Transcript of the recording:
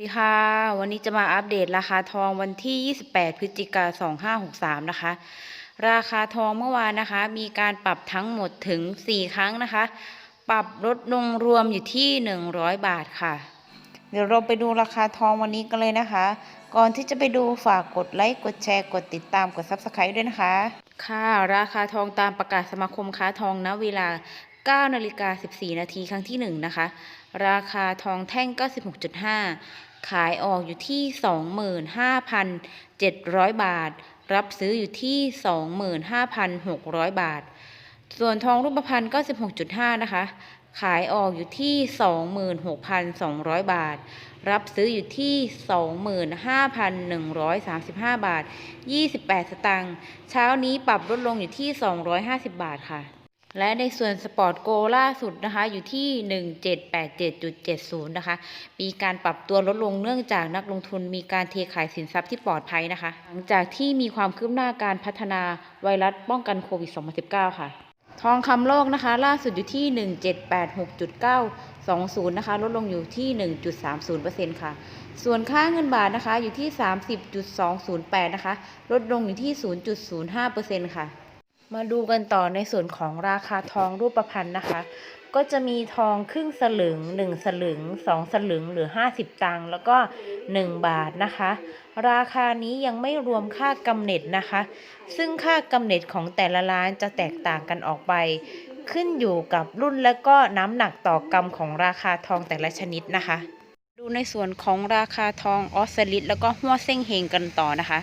สวัสดีค่ะ วันนี้จะมาอัปเดตราคาทองวันที่ 28 พฤศจิกา2563 นะคะ ราคาทองเมื่อวานนะคะ มีการปรับทั้งหมดถึง 4 ครั้งนะคะ ปรับลดลงรวมอยู่ที่ 100 บาทค่ะ เดี๋ยวเราไปดูราคาทองวันนี้กันเลยนะคะ ก่อนที่จะไปดูฝากกดไลค์ กดแชร์ กดติดตาม กด Subscribe ด้วยนะคะ ค่ะ ราคาทองตามประกาศสมาคมค้าทองณเวลา9นาฬิกา14 นาทีครั้งที่ 1 นะคะ ราคาทองแท่ง 96.5 ขายออกอยู่ที่ 25,700 บาท รับซื้ออยู่ที่ 25,600 บาท ส่วนทองรูปพรรณ96.5 นะคะ ขายออกอยู่ที่ 26,200 บาท รับซื้ออยู่ที่ 25,135 บาท 28 สตางค์ เช้านี้ปรับลดลงอยู่ที่ 250 บาทค่ะ และในส่วนสปอร์ตโกล่าสุดนะคะอยู่ที่ 1787.70 นะคะ มีการปรับตัวลดลงเนื่องจากนักลงทุนมีการเทขายสินทรัพย์ที่ปลอดภัยนะคะ หลังจากที่มีความคืบหน้าการพัฒนาไวรัสป้องกันโควิด 2019 ค่ะ ทองคำโลกนะคะ ล่าสุดอยู่ที่ 1786.920 นะคะ ลดลงอยู่ที่ 1.30%ค่ะ ส่วนค่าเงินบาทนะคะอยู่ที่ 30.208 นะคะ ลดลงอยู่ที่ 0.05%ค่ะ มาดูกันต่อในส่วนของราคาทองรูปพรรณนะคะ ก็จะมีทองครึ่งสลึง 1 สลึง 2 สลึงหรือ 50 ตังค์แล้วก็ 1 บาทนะคะ ราคานี้ยังไม่รวมค่ากำเนิดนะคะ ซึ่งค่ากำเนิดของแต่ละร้านจะแตกต่างกันออกไป ขึ้นอยู่กับรุ่นและก็น้ำหนักต่อกรัมของราคาทองแต่ละชนิดนะคะ ดูในส่วนของราคาทองออสซิลิตแล้วก็หัวเส้งเฮงกันต่อนะคะ